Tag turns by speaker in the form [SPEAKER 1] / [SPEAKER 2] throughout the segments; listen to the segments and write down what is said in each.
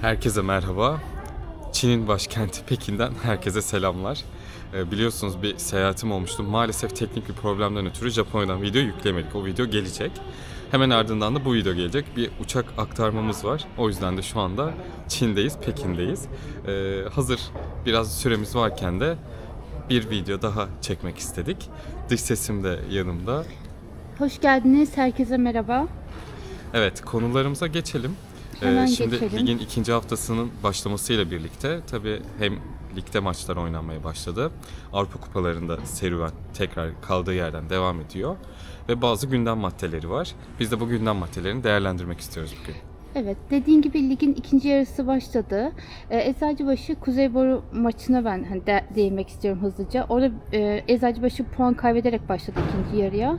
[SPEAKER 1] Herkese merhaba. Çin'in başkenti Pekin'den herkese selamlar. Ee, biliyorsunuz bir seyahatim olmuştu. Maalesef teknik bir problemden ötürü Japonya'dan video yüklemedik. O video gelecek. Hemen ardından da bu video gelecek. Bir uçak aktarmamız var. O yüzden de şu anda Çin'deyiz, Pekin'deyiz. Ee, hazır biraz süremiz varken de bir video daha çekmek istedik. Dış sesim de yanımda.
[SPEAKER 2] Hoş geldiniz. Herkese merhaba.
[SPEAKER 1] Evet konularımıza geçelim. Ee,
[SPEAKER 2] Hemen
[SPEAKER 1] şimdi
[SPEAKER 2] geçelim.
[SPEAKER 1] ligin ikinci haftasının başlamasıyla birlikte tabii hem ligde maçlar oynanmaya başladı. Avrupa kupalarında serüven tekrar kaldığı yerden devam ediyor. Ve bazı gündem maddeleri var. Biz de bu gündem maddelerini değerlendirmek istiyoruz bugün.
[SPEAKER 2] Evet, dediğin gibi ligin ikinci yarısı başladı. Ee, Eczacıbaşı Kuzeyboru maçına ben hani de, değinmek istiyorum hızlıca. Orada e, Eczacıbaşı puan kaybederek başladı ikinci yarıya.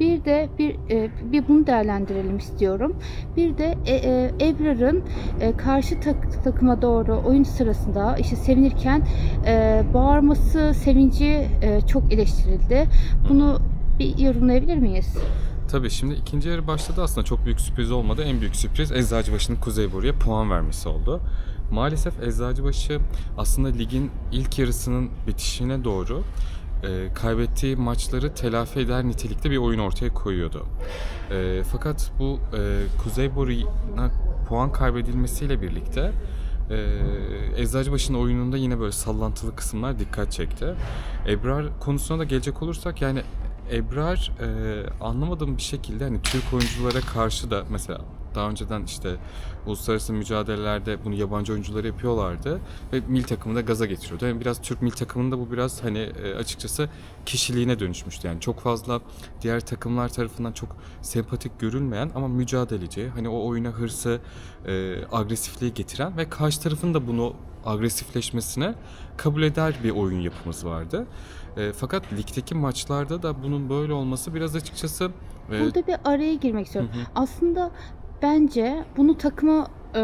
[SPEAKER 2] Bir de bir e, bir bunu değerlendirelim istiyorum. Bir de e, e, Ebrar'ın e, karşı tak- takıma doğru oyun sırasında işte sevinirken e, bağırması, sevinci e, çok eleştirildi. Bunu bir yorumlayabilir miyiz?
[SPEAKER 1] Tabii şimdi ikinci yarı başladı aslında çok büyük sürpriz olmadı. En büyük sürpriz Eczacıbaşı'nın Kuzeyboru'ya puan vermesi oldu. Maalesef Eczacıbaşı aslında ligin ilk yarısının bitişine doğru e, kaybettiği maçları telafi eder nitelikte bir oyun ortaya koyuyordu. E, fakat bu e, Kuzeyboru'na puan kaybedilmesiyle birlikte e, Eczacıbaşı'nın oyununda yine böyle sallantılı kısımlar dikkat çekti. Ebrar konusuna da gelecek olursak yani Ebrar e, anlamadığım bir şekilde hani Türk oyunculara karşı da mesela daha önceden işte uluslararası mücadelelerde bunu yabancı oyuncular yapıyorlardı ve mil takımı da gaza getiriyordu. Yani biraz Türk mil takımında bu biraz hani e, açıkçası kişiliğine dönüşmüştü. Yani çok fazla diğer takımlar tarafından çok sempatik görülmeyen ama mücadeleci, hani o oyuna hırsı, e, agresifliği getiren ve karşı tarafın da bunu agresifleşmesine kabul eder bir oyun yapımız vardı. E, fakat ligdeki maçlarda da bunun böyle olması biraz açıkçası e,
[SPEAKER 2] Burada bir araya girmek istiyorum.
[SPEAKER 1] Hı hı.
[SPEAKER 2] Aslında bence bunu takıma e,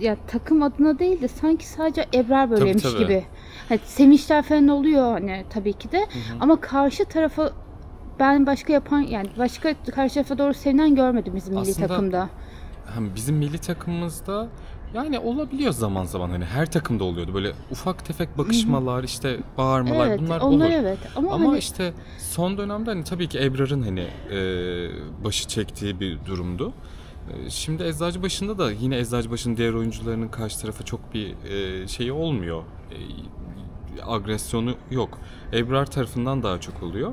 [SPEAKER 2] ya takım adına değil de sanki sadece Ebrar böyleymiş
[SPEAKER 1] tabii.
[SPEAKER 2] gibi. Hani sevinçler falan oluyor hani tabii ki de
[SPEAKER 1] Hı hı.
[SPEAKER 2] ama karşı tarafa ben başka yapan yani başka karşı tarafa doğru sevinen görmedim bizim milli
[SPEAKER 1] Aslında-
[SPEAKER 2] takımda.
[SPEAKER 1] hem bizim milli takımımızda yani olabiliyor zaman zaman hani her takımda oluyordu böyle ufak tefek bakışmalar işte bağırmalar
[SPEAKER 2] Evet,
[SPEAKER 1] bunlar
[SPEAKER 2] onlar
[SPEAKER 1] olur.
[SPEAKER 2] evet ama,
[SPEAKER 1] Ama
[SPEAKER 2] hani
[SPEAKER 1] işte son dönemde hani tabii ki Ebrar'ın hani e, başı çektiği bir durumdu. E, Şimdi Eczacıbaşı'nda da yine Eczacıbaşı'nın diğer oyuncularının karşı tarafa çok bir e, şeyi olmuyor. E, agresyonu yok. Ebrar tarafından daha çok oluyor.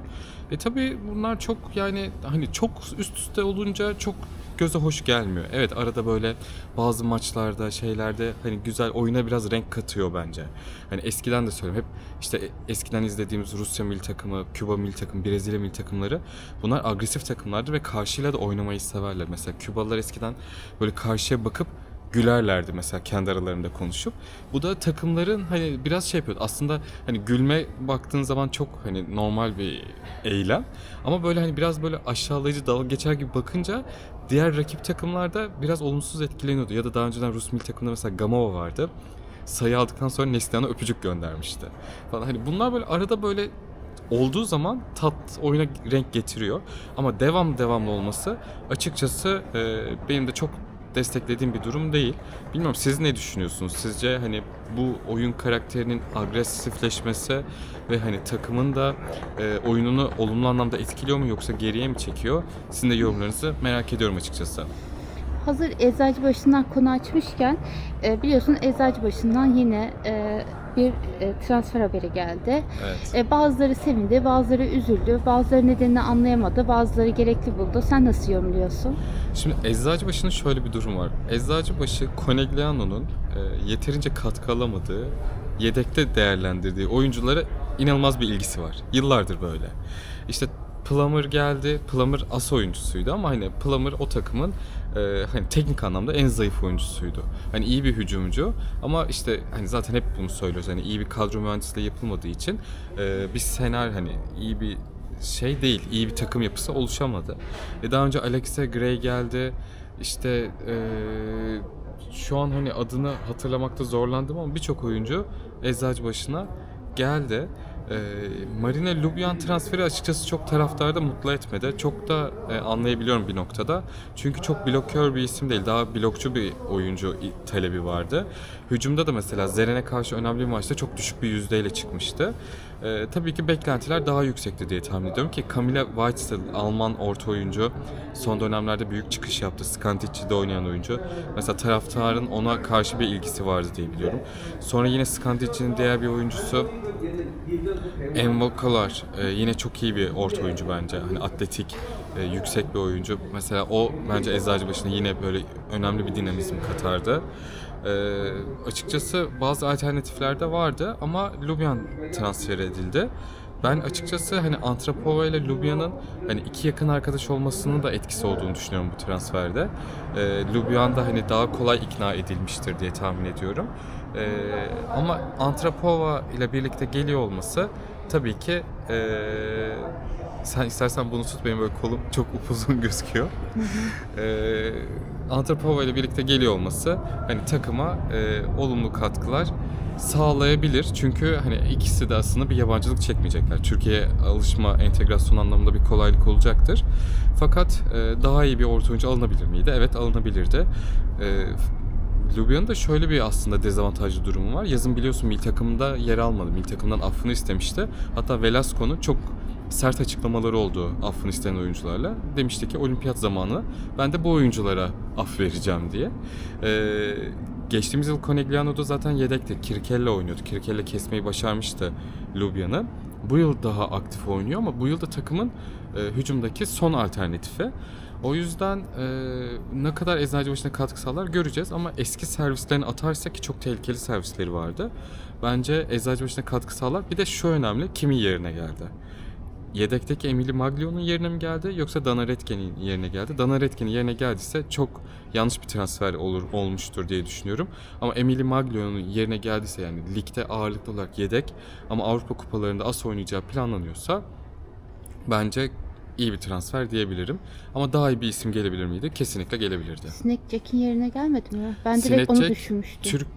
[SPEAKER 1] E tabii bunlar çok yani hani çok üst üste olunca çok göze hoş gelmiyor. Evet arada böyle bazı maçlarda şeylerde hani güzel oyuna biraz renk katıyor bence. Hani eskiden de söylüyorum hep işte eskiden izlediğimiz Rusya milli takımı, Küba milli takımı, Brezilya milli takımları bunlar agresif takımlardı ve karşıyla da oynamayı severler. Mesela Kübalılar eskiden böyle karşıya bakıp gülerlerdi mesela kendi aralarında konuşup. Bu da takımların hani biraz şey yapıyor. Aslında hani gülme baktığın zaman çok hani normal bir eylem. Ama böyle hani biraz böyle aşağılayıcı dalga geçer gibi bakınca diğer rakip takımlarda biraz olumsuz etkileniyordu. Ya da daha önceden Rus milli takımında mesela Gamova vardı. Sayı aldıktan sonra Neslihan'a öpücük göndermişti. Falan hani bunlar böyle arada böyle olduğu zaman tat oyuna renk getiriyor. Ama devam devamlı olması açıkçası e, benim de çok desteklediğim bir durum değil. Bilmiyorum siz ne düşünüyorsunuz? Sizce hani bu oyun karakterinin agresifleşmesi ve hani takımın da e, oyununu olumlu anlamda etkiliyor mu yoksa geriye mi çekiyor? Sizin de yorumlarınızı merak ediyorum açıkçası.
[SPEAKER 2] hazır Eczacıbaşı'ndan konu açmışken e, biliyorsun Eczacıbaşı'ndan yine e, bir e, transfer haberi geldi.
[SPEAKER 1] Evet.
[SPEAKER 2] E, bazıları sevindi, bazıları üzüldü, bazıları nedenini anlayamadı, bazıları gerekli buldu. Sen nasıl yorumluyorsun?
[SPEAKER 1] Şimdi Eczacıbaşı'nın şöyle bir durum var. Eczacıbaşı Conegliano'nun e, yeterince katkı alamadığı, yedekte değerlendirdiği oyunculara inanılmaz bir ilgisi var. Yıllardır böyle. İşte Plummer geldi. Plummer as oyuncusuydu ama hani Plummer o takımın e, hani teknik anlamda en zayıf oyuncusuydu. Hani iyi bir hücumcu ama işte hani zaten hep bunu söylüyoruz. Hani iyi bir kadro mühendisliği yapılmadığı için e, bir senaryo hani iyi bir şey değil, iyi bir takım yapısı oluşamadı. E daha önce Alexa Gray geldi. İşte e, şu an hani adını hatırlamakta zorlandım ama birçok oyuncu Eczacıbaşı'na geldi. E, Marina Lubyan transferi açıkçası çok taraftarda mutlu etmedi. Çok da e, anlayabiliyorum bir noktada. Çünkü çok blokör bir isim değil. Daha blokçu bir oyuncu talebi vardı. Hücumda da mesela Zeren'e karşı önemli bir maçta çok düşük bir yüzdeyle çıkmıştı. E, tabii ki beklentiler daha yüksekti diye tahmin ediyorum ki Camilla Whitesell Alman orta oyuncu son dönemlerde büyük çıkış yaptı. Skandicci'de oynayan oyuncu. Mesela taraftarın ona karşı bir ilgisi vardı diye biliyorum. Sonra yine Skandicci'nin diğer bir oyuncusu Envokalar e, yine çok iyi bir orta oyuncu bence. Hani atletik, e, yüksek bir oyuncu. Mesela o bence Eczacıbaşı'na yine böyle önemli bir dinamizm katardı. E, açıkçası bazı alternatifler de vardı ama Lubyan transfer edildi. Ben açıkçası hani Antropova ile Lubyan'ın hani iki yakın arkadaş olmasının da etkisi olduğunu düşünüyorum bu transferde. E, Lubyan da hani daha kolay ikna edilmiştir diye tahmin ediyorum. E, ama Antropova ile birlikte geliyor olması tabii ki e, sen istersen bunu tut benim böyle kolum çok upuzun gözüküyor. e, Antropova ile birlikte geliyor olması hani takıma e, olumlu katkılar sağlayabilir. Çünkü hani ikisi de aslında bir yabancılık çekmeyecekler. Türkiye'ye alışma, entegrasyon anlamında bir kolaylık olacaktır. Fakat e, daha iyi bir orta oyuncu alınabilir miydi? Evet alınabilirdi. E, Lubyan'ın da şöyle bir aslında dezavantajlı durumu var. Yazın biliyorsun milli takımda yer almadı. Milli takımdan affını istemişti. Hatta Velasco'nun çok sert açıklamaları oldu affını isteyen oyuncularla. Demişti ki olimpiyat zamanı ben de bu oyunculara af vereceğim diye. Ee, geçtiğimiz yıl Conegliano'da zaten yedekti. Kirkelle oynuyordu. Kirkelle kesmeyi başarmıştı Lubyan'ı. Bu yıl daha aktif oynuyor ama bu yıl da takımın e, hücumdaki son alternatifi. O yüzden e, ne kadar Eczacıbaşı'na katkı sağlar göreceğiz ama eski servislerini atarsa ki çok tehlikeli servisleri vardı. Bence Eczacıbaşı'na katkı sağlar. Bir de şu önemli, kimin yerine geldi? Yedekteki Emily Maglio'nun yerine mi geldi yoksa Dana Redken'in yerine geldi? Dana Redken'in yerine geldiyse çok yanlış bir transfer olur olmuştur diye düşünüyorum. Ama Emily Maglio'nun yerine geldiyse yani ligde ağırlıklı olarak yedek ama Avrupa kupalarında az oynayacağı planlanıyorsa bence iyi bir transfer diyebilirim. Ama daha iyi bir isim gelebilir miydi? Kesinlikle gelebilirdi.
[SPEAKER 2] Sinek Jack'in yerine gelmedi mi? Ben direkt
[SPEAKER 1] Sinek
[SPEAKER 2] onu
[SPEAKER 1] Jack,
[SPEAKER 2] düşünmüştüm.
[SPEAKER 1] Türk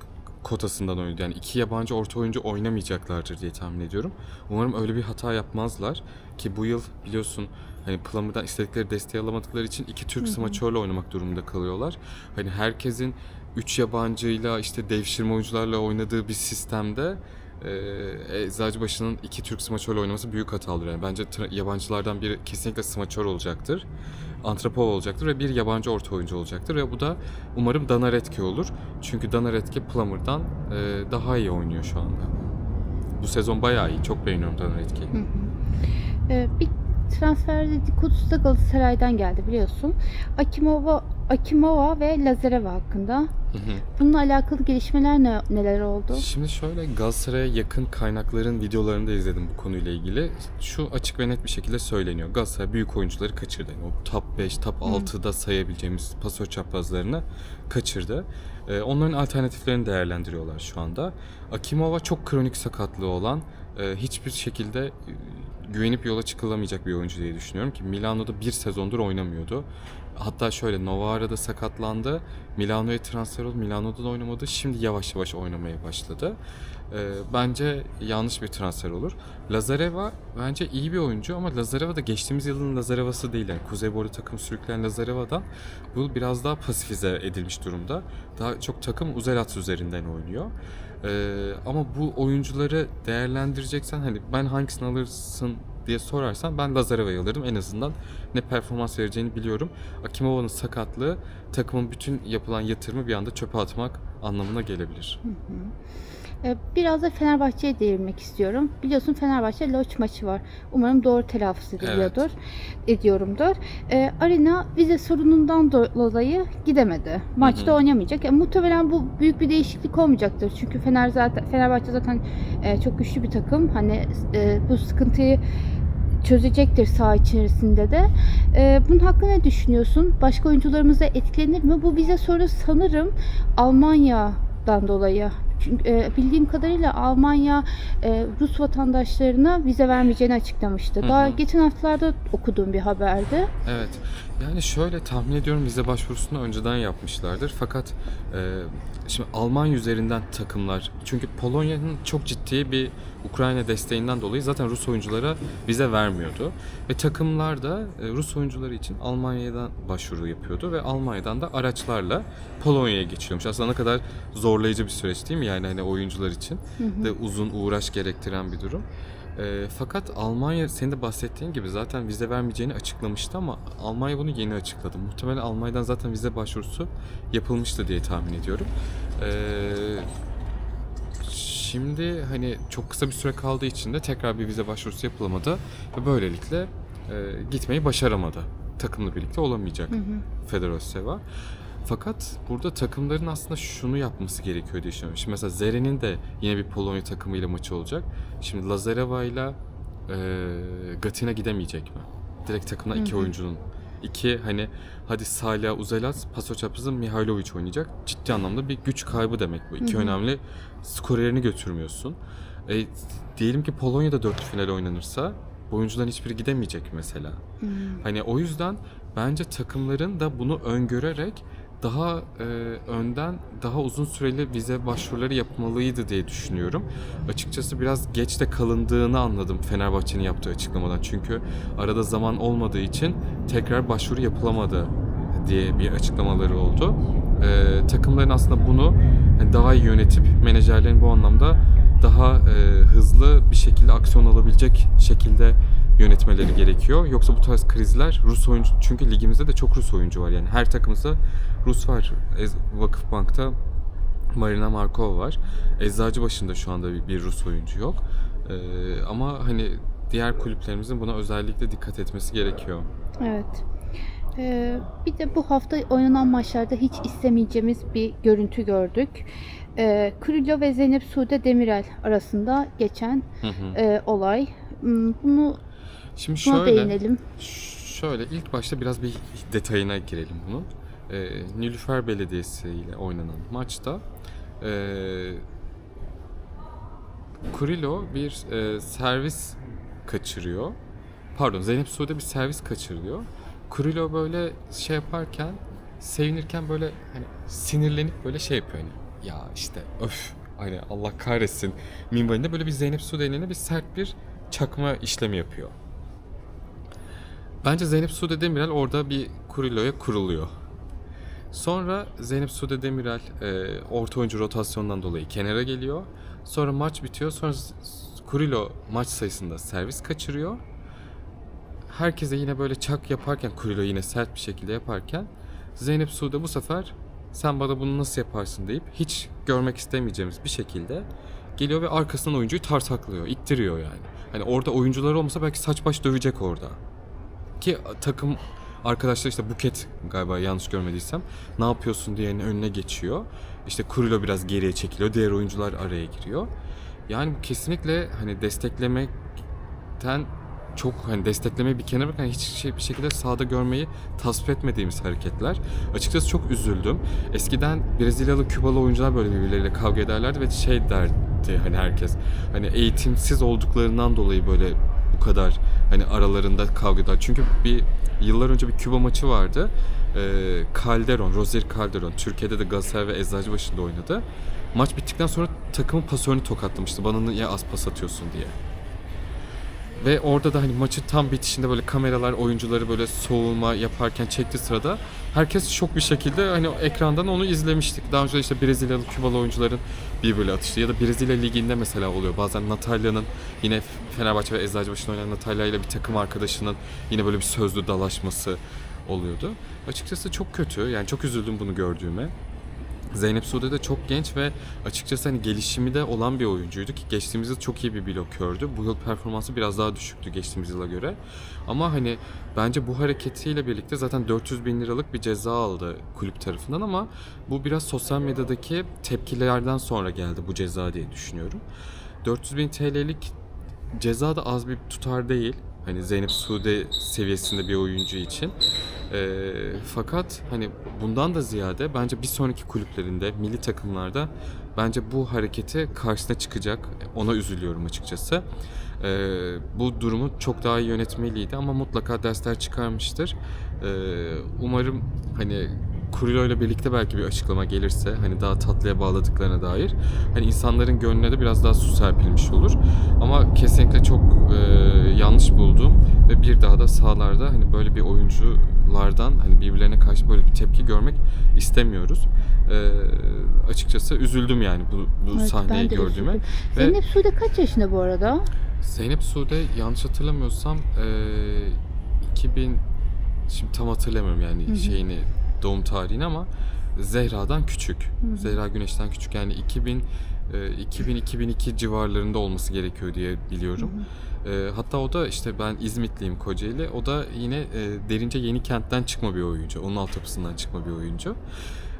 [SPEAKER 1] kotasından oynadı. Yani iki yabancı orta oyuncu oynamayacaklardır diye tahmin ediyorum. Umarım öyle bir hata yapmazlar. Ki bu yıl biliyorsun hani Plummer'dan istedikleri desteği alamadıkları için iki Türk smaçörle oynamak durumunda kalıyorlar. Hani herkesin üç yabancıyla işte devşirme oyuncularla oynadığı bir sistemde e, Eczacıbaşı'nın iki Türk smaçörle oynaması büyük hata olur. Yani bence yabancılardan biri kesinlikle smaçör olacaktır. Antropov olacaktır ve bir yabancı orta oyuncu olacaktır ve bu da umarım Dana Redke olur. Çünkü Dana Redke Plummer'dan e, daha iyi oynuyor şu anda. Bu sezon bayağı iyi. Çok beğeniyorum Dana Redke'yi.
[SPEAKER 2] Ee, bir transfer dedikodusu da Galatasaray'dan geldi biliyorsun. Akimova, Akimova ve Lazareva hakkında. Bununla alakalı gelişmeler ne, neler oldu?
[SPEAKER 1] Şimdi şöyle Galatasaray'a yakın kaynakların videolarını da izledim bu konuyla ilgili. Şu açık ve net bir şekilde söyleniyor. Galatasaray büyük oyuncuları kaçırdı. Yani o top 5, top 6'da sayabileceğimiz pasör çaprazlarını kaçırdı. Ee, onların alternatiflerini değerlendiriyorlar şu anda. Akimova çok kronik sakatlığı olan, e, hiçbir şekilde e, güvenip yola çıkılamayacak bir oyuncu diye düşünüyorum ki Milano'da bir sezondur oynamıyordu. Hatta şöyle Novara'da sakatlandı. Milano'ya transfer oldu. Milano'da da oynamadı. Şimdi yavaş yavaş oynamaya başladı. Ee, bence yanlış bir transfer olur. Lazareva bence iyi bir oyuncu ama Lazareva da geçtiğimiz yılın Lazareva'sı değil. Yani Kuzey Boru takım sürükleyen Lazareva'dan bu biraz daha pasifize edilmiş durumda. Daha çok takım Uzelat üzerinden oynuyor. Ee, ama bu oyuncuları değerlendireceksen hani ben hangisini alırsın diye sorarsan ben Lazareva'yı alırdım. En azından ne performans vereceğini biliyorum. Akimova'nın sakatlığı takımın bütün yapılan yatırımı bir anda çöpe atmak anlamına gelebilir.
[SPEAKER 2] Ee, Biraz da Fenerbahçe'ye değinmek istiyorum. Biliyorsun Fenerbahçe Loç maçı var. Umarım doğru telaffuz ediliyordur. Ediyorumdur. Ee, Arena vize sorunundan do- dolayı gidemedi. Maçta oynamayacak. Yani muhtemelen bu büyük bir değişiklik olmayacaktır. Çünkü Fener zaten Fenerbahçe zaten e, çok güçlü bir takım. Hani e, bu sıkıntıyı çözecektir saha içerisinde de. Ee, bunun hakkında ne düşünüyorsun? Başka oyuncularımıza etkilenir mi? Bu vize sorunu sanırım Almanya'dan dolayı. Çünkü e, bildiğim kadarıyla Almanya e, Rus vatandaşlarına vize vermeyeceğini açıklamıştı.
[SPEAKER 1] Hı
[SPEAKER 2] Daha
[SPEAKER 1] hı.
[SPEAKER 2] geçen haftalarda okuduğum bir haberdi.
[SPEAKER 1] Evet. Yani şöyle tahmin ediyorum vize başvurusunu önceden yapmışlardır. Fakat e, şimdi Almanya üzerinden takımlar çünkü Polonya'nın çok ciddi bir Ukrayna desteğinden dolayı zaten Rus oyunculara vize vermiyordu. Ve takımlar da e, Rus oyuncuları için Almanya'dan başvuru yapıyordu ve Almanya'dan da araçlarla Polonya'ya geçiliyormuş. Aslında ne kadar zorlayıcı bir süreç değil mi? Yani hani oyuncular için de uzun uğraş gerektiren bir durum. E, fakat Almanya senin de bahsettiğin gibi zaten vize vermeyeceğini açıklamıştı ama Almanya bunu yeni açıkladı. Muhtemelen Almanya'dan zaten vize başvurusu yapılmıştı diye tahmin ediyorum. E, şimdi hani çok kısa bir süre kaldığı için de tekrar bir vize başvurusu yapılamadı ve böylelikle e, gitmeyi başaramadı. Takımla birlikte olamayacak Fedoroseva. Fakat burada takımların aslında şunu yapması gerekiyor diye düşünüyorum. Şimdi mesela Zere'nin de yine bir Polonya takımıyla maçı olacak. Şimdi Lazareva ile Gatina gidemeyecek mi? Direkt takımda iki oyuncunun. İki hani hadi Salih Uzelas, Pasoçapız'ın Mihailovic oynayacak. Ciddi anlamda bir güç kaybı demek bu. İki önemli skoryerini götürmüyorsun. E, diyelim ki Polonya'da dörtlü final oynanırsa bu oyuncuların hiçbiri gidemeyecek mesela. Hani o yüzden bence takımların da bunu öngörerek daha e, önden daha uzun süreli vize başvuruları yapmalıydı diye düşünüyorum. Açıkçası biraz geç de kalındığını anladım Fenerbahçe'nin yaptığı açıklamadan. Çünkü arada zaman olmadığı için tekrar başvuru yapılamadı diye bir açıklamaları oldu. E, takımların aslında bunu daha iyi yönetip menajerlerin bu anlamda daha e, hızlı bir şekilde aksiyon alabilecek şekilde yönetmeleri gerekiyor. Yoksa bu tarz krizler Rus oyuncu çünkü ligimizde de çok Rus oyuncu var. Yani her takımımızda Rus var. Vakıfbank'ta Marina Markov var. Eczacıbaşı'nda şu anda bir, bir Rus oyuncu yok. E, ama hani diğer kulüplerimizin buna özellikle dikkat etmesi gerekiyor.
[SPEAKER 2] Evet. Ee, bir de bu hafta oynanan maçlarda hiç istemeyeceğimiz bir görüntü gördük. Ee, Krilo ve Zeynep Sude Demirel arasında geçen
[SPEAKER 1] Hı hı.
[SPEAKER 2] e, olay. Hmm, Bunu
[SPEAKER 1] Şimdi şöyle
[SPEAKER 2] değinelim.
[SPEAKER 1] Şöyle ilk başta biraz bir detayına girelim bunun. Ee, Nilüfer Belediyesi ile oynanan maçta ee, Kurilo bir e, servis kaçırıyor. Pardon Zeynep Sude bir servis kaçırıyor. Kurilo böyle şey yaparken sevinirken böyle hani sinirlenip böyle şey yapıyor hani ya işte öf hani Allah kahretsin minvalinde böyle bir Zeynep Sude eline bir sert bir çakma işlemi yapıyor. Bence Zeynep Sude Demirel orada bir Kurilo'ya kuruluyor. Sonra Zeynep Sude Demirel e, orta oyuncu rotasyondan dolayı kenara geliyor. Sonra maç bitiyor. Sonra Kurilo maç sayısında servis kaçırıyor. Herkese yine böyle çak yaparken Kurilo yine sert bir şekilde yaparken Zeynep Sude bu sefer sen bana bunu nasıl yaparsın deyip hiç görmek istemeyeceğimiz bir şekilde geliyor ve arkasından oyuncuyu tartaklıyor, ittiriyor yani. Hani orada oyuncular olmasa belki saç baş dövecek orada. Ki takım arkadaşlar işte Buket galiba yanlış görmediysem ne yapıyorsun diyenin önüne geçiyor. İşte Kurilo biraz geriye çekiliyor. Diğer oyuncular araya giriyor. Yani kesinlikle hani desteklemekten çok hani desteklemeyi bir kenara bırakın hiç şey bir şekilde sahada görmeyi tasvip etmediğimiz hareketler. Açıkçası çok üzüldüm. Eskiden Brezilyalı, Kübalı oyuncular böyle birbirleriyle kavga ederlerdi ve şey derdi hani herkes. Hani eğitimsiz olduklarından dolayı böyle bu kadar hani aralarında kavga eder. Çünkü bir yıllar önce bir Küba maçı vardı. Ee, Calderon, Rozier Calderon Türkiye'de de Galatasaray ve Eczacıbaşı'nda oynadı. Maç bittikten sonra takımın pasörünü tokatlamıştı. Bana niye az pas atıyorsun diye. Ve orada da hani maçın tam bitişinde böyle kameralar oyuncuları böyle soğuma yaparken çekti sırada herkes şok bir şekilde hani ekrandan onu izlemiştik. Daha önce işte Brezilyalı, Kübalı oyuncuların birbiriyle atıştı ya da Brezilya liginde mesela oluyor. Bazen Natalya'nın yine Fenerbahçe ve Eczacıbaşı'nda oynayan Natalya ile bir takım arkadaşının yine böyle bir sözlü dalaşması oluyordu. Açıkçası çok kötü. Yani çok üzüldüm bunu gördüğüme. Zeynep Sude de çok genç ve açıkçası hani gelişimi de olan bir oyuncuydu ki geçtiğimiz yıl çok iyi bir blokördü. Bu yıl performansı biraz daha düşüktü geçtiğimiz yıla göre. Ama hani bence bu hareketiyle birlikte zaten 400 bin liralık bir ceza aldı kulüp tarafından ama bu biraz sosyal medyadaki tepkilerden sonra geldi bu ceza diye düşünüyorum. 400 bin TL'lik ceza da az bir tutar değil. Hani Zeynep Sude seviyesinde bir oyuncu için. Ee, fakat hani bundan da ziyade bence bir sonraki kulüplerinde, milli takımlarda bence bu hareketi karşısına çıkacak. Ona üzülüyorum açıkçası. Ee, bu durumu çok daha iyi yönetmeliydi ama mutlaka dersler çıkarmıştır. Ee, umarım hani Kurilo ile birlikte belki bir açıklama gelirse hani daha tatlıya bağladıklarına dair hani insanların gönlüne de biraz daha su serpilmiş olur. Ama kesinlikle çok e, yanlış buldum ve bir daha da sahalarda hani böyle bir oyunculardan hani birbirlerine karşı böyle bir tepki görmek istemiyoruz. E, açıkçası üzüldüm yani bu, bu
[SPEAKER 2] Evet,
[SPEAKER 1] sahneyi gördüğüme.
[SPEAKER 2] üzüldüm.
[SPEAKER 1] Ve-
[SPEAKER 2] Zeynep Sude kaç yaşında bu arada?
[SPEAKER 1] Zeynep Sude yanlış hatırlamıyorsam eee 2000 şimdi tam hatırlamıyorum yani
[SPEAKER 2] Hı hı.
[SPEAKER 1] şeyini doğum tarihini ama Zehra'dan küçük.
[SPEAKER 2] hı.
[SPEAKER 1] Zehra Güneş'ten küçük yani 2000 2000 2002 civarlarında olması gerekiyor diye biliyorum. Eee, hatta o da işte ben İzmitliyim Kocaeli. O da yine eee, derince yeni kentten çıkma bir oyuncu. Onun altyapısından çıkma bir oyuncu.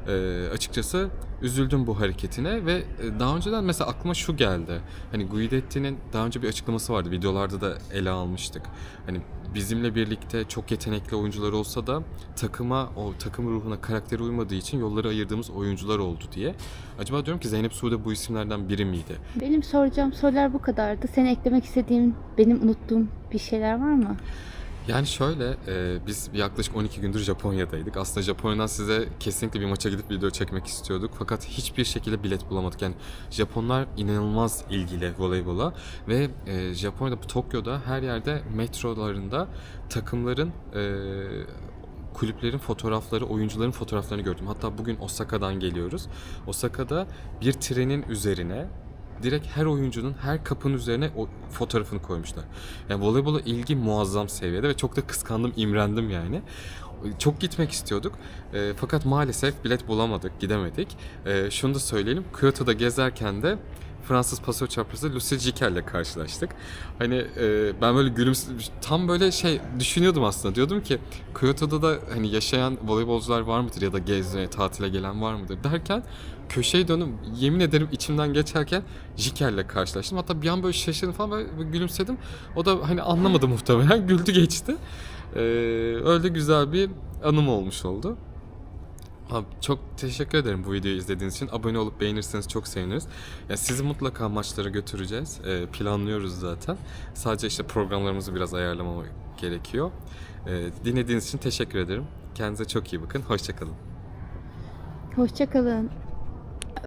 [SPEAKER 1] Eee, açıkçası üzüldüm bu hareketine ve e, daha önceden mesela aklıma şu geldi. Hani Guidetti'nin daha önce bir açıklaması vardı. Videolarda da ele almıştık. Hani bizimle birlikte çok yetenekli oyuncular olsa da takıma, o takım ruhuna, karakteri uymadığı için yolları ayırdığımız oyuncular oldu diye. Acaba diyorum ki Zeynep Sude bu isimlerden biri miydi?
[SPEAKER 2] Benim soracağım sorular bu kadardı. Senin eklemek istediğin, benim unuttuğum bir şeyler var mı?
[SPEAKER 1] Yani şöyle, e, biz yaklaşık 12 gündür Japonya'daydık. Aslında Japonya'dan size kesinlikle bir maça gidip video çekmek istiyorduk. Fakat hiçbir şekilde bilet bulamadık. Yani Japonlar inanılmaz ilgili voleybola. Ve e, Japonya'da, Tokyo'da her yerde metrolarında takımların e, kulüplerin fotoğrafları, oyuncuların fotoğraflarını gördüm. Hatta bugün Osaka'dan geliyoruz. Osaka'da bir trenin üzerine direkt her oyuncunun her kapının üzerine o fotoğrafını koymuşlar. Yani voleybola ilgi muazzam seviyede ve çok da kıskandım, imrendim yani. Çok gitmek istiyorduk. E, fakat maalesef bilet bulamadık, gidemedik. E, şunu da söyleyelim. Kyoto'da gezerken de Fransız paso çaprazı Lucille Jiquel'le karşılaştık. Hani e, ben böyle gülümse tam böyle şey düşünüyordum aslında. Diyordum ki Kyoto'da da hani yaşayan voleybolcular var mıdır ya da gezmeye, tatile gelen var mıdır derken köşeye dönüp yemin ederim içimden geçerken Jikel'le karşılaştım. Hatta bir an böyle şaşırdım falan böyle gülümsedim. O da hani anlamadı muhtemelen. Güldü geçti. Ee, öyle güzel bir anım olmuş oldu. Abi çok teşekkür ederim bu videoyu izlediğiniz için. Abone olup beğenirseniz çok seviniriz. Ya sizi mutlaka maçlara götüreceğiz. Ee, planlıyoruz zaten. Sadece işte programlarımızı biraz ayarlamama gerekiyor. Ee, dinlediğiniz için teşekkür ederim. Kendinize çok iyi bakın. Hoşçakalın.
[SPEAKER 2] Hoşçakalın.